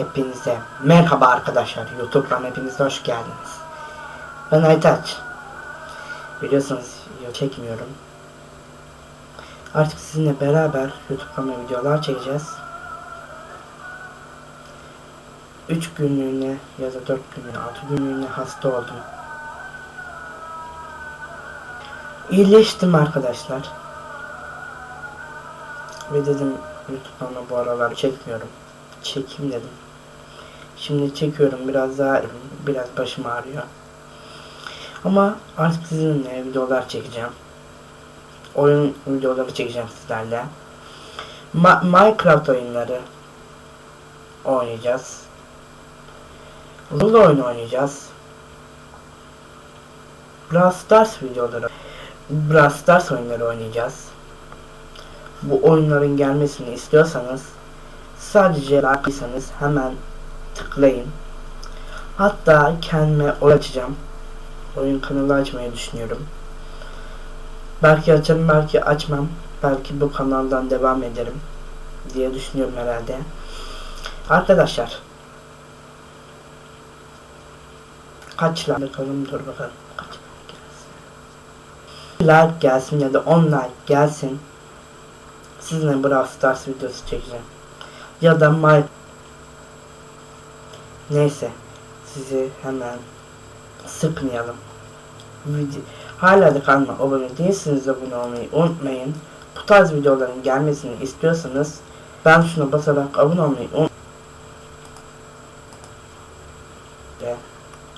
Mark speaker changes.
Speaker 1: Hepinize merhaba arkadaşlar. YouTube'dan hepiniz hoş geldiniz. Ben Aytaç. Biliyorsunuz video çekmiyorum. Artık sizinle beraber YouTube'dan videolar çekeceğiz. 3 günlüğüne ya da 4 günlüğüne 6 günlüğüne hasta oldum. İyileştim arkadaşlar. Ve dedim YouTube'dan da bu aralar çekmiyorum. Çekeyim dedim. Şimdi çekiyorum biraz daha biraz başım ağrıyor. Ama artık sizinle videolar çekeceğim. Oyun videoları çekeceğim sizlerle. Ma- Minecraft oyunları oynayacağız. Rol oyunu oynayacağız. Brawl Stars videoları, Brawl Stars oyunları oynayacağız. Bu oyunların gelmesini istiyorsanız sadece like'ıysanız hemen tıklayın. Hatta kendime oyun açacağım. Oyun kanalı açmayı düşünüyorum. Belki açarım, belki açmam. Belki bu kanaldan devam ederim diye düşünüyorum herhalde. Arkadaşlar kaç like bakalım dur bakalım kaç like gelsin. like gelsin ya da 10 like gelsin sizinle Brawl Stars videosu çekeceğim ya da My Neyse sizi hemen sıkmayalım. Video, hala da kanala abone değilsiniz abone olmayı unutmayın. Bu tarz videoların gelmesini istiyorsanız ben şuna basarak abone olmayı unutmayın.